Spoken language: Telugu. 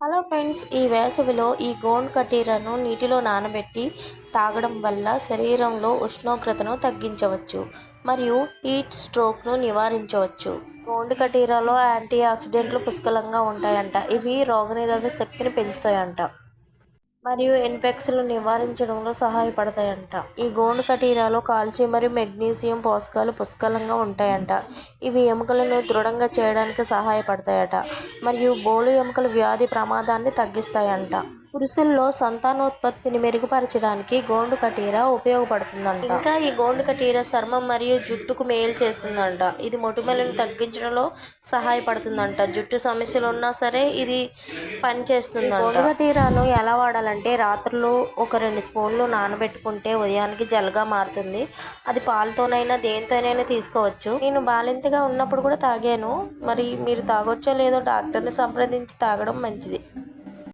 హలో ఫ్రెండ్స్ ఈ వేసవిలో ఈ గోండ్ కటీరను నీటిలో నానబెట్టి తాగడం వల్ల శరీరంలో ఉష్ణోగ్రతను తగ్గించవచ్చు మరియు హీట్ స్ట్రోక్ను నివారించవచ్చు. గోండ్ కటీరాలో యాంటీ ఆక్సిడెంట్లు పుష్కలంగా ఉంటాయంట. ఇవి రోగనిరోధక శక్తిని పెంచుతాయంట. మరియు ఇన్ఫెక్షన్లు నివారించడంలో సహాయపడతాయంట. ఈ గోండు కటీరాలో కాల్షియం మరియు మెగ్నీషియం పోషకాలు పుష్కలంగా ఉంటాయంట. ఇవి ఎముకలను దృఢంగా చేయడానికి సహాయపడతాయట. మరియు బోలు ఎముకల వ్యాధి ప్రమాదాన్ని తగ్గిస్తాయంట. పురుషుల్లో సంతానోత్పత్తిని మెరుగుపరచడానికి గోండు కటీరా ఉపయోగపడుతుందంట. ఇంకా ఈ గోండు కటీరా చర్మం మరియు జుట్టుకు మేలు చేస్తుందంట. ఇది మొటిమలను తగ్గించడంలో సహాయపడుతుందంట. జుట్టు సమస్యలు ఉన్నా సరే ఇది పని చేస్తుందంట గోండు కటీరాను ఎలా వాడాలంటే రాత్రులు ఒక రెండు స్పూన్లు నానబెట్టుకుంటే ఉదయానికి జల్గా మారుతుంది. అది పాలతోనైనా దేనితోనైనా తీసుకోవచ్చు. నేను బాలింతగా ఉన్నప్పుడు కూడా తాగాను. మరి మీరు తాగొచ్చో లేదో డాక్టర్ని సంప్రదించి తాగడం మంచిది.